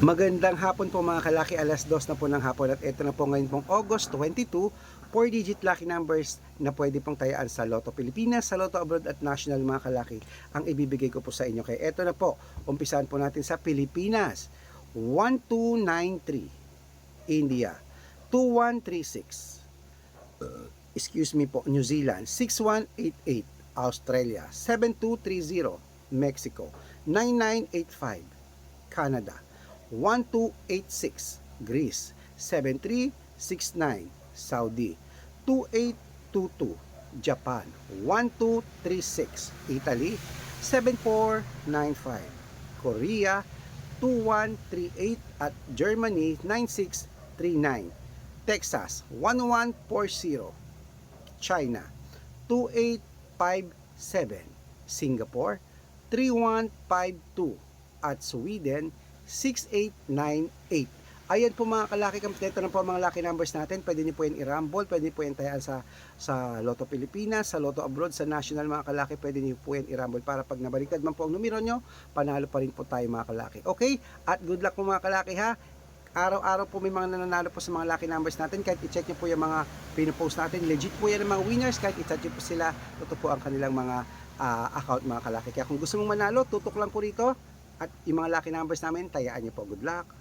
Magandang hapon po mga kalaki, alas 2 na po ng hapon at ito na po ngayon pong August 22, 4-digit lucky numbers na pwede pong tayaan sa Lotto Pilipinas, sa Lotto Abroad at National mga kalaki. Ang ibibigay ko po sa inyo. Kaya ito na po, umpisahan po natin sa Pilipinas, 1293, India, 2136, excuse me po, New Zealand, 6188, Australia, 7230, Mexico, 9985, Canada, 1286, Greece, 7369, Saudi, 2822, Japan, 1236, Italy, 7495, Korea, 2138 at Germany. 9639, Texas. 1140, China. 2857, Singapore. 3152 at Sweden 6898. Ayan po mga kalaki kompleto na po ang mga lucky numbers natin. Pwede niyo po yan i-rumble, pwede niyo po yan tayaan sa, sa Lotto Pilipinas, sa Lotto Abroad, sa National mga kalaki. Pwede niyo po yan i-rumble para pag nabaliktad man po ang numero nyo, panalo pa rin po tayo mga kalaki. Okay? At good luck po mga kalaki ha. Araw-araw po may mga nananalo po sa mga lucky numbers natin. Kahit i-check niyo po yung mga pinopost natin. Legit po yan ang mga winners. Kahit i-chat niyo po sila, ito po ang kanilang mga ah, account mga kalaki. Kaya kung gusto mong manalo, tutok lang po rito. At yung mga lucky numbers namin, tayaan niyo po. Good luck!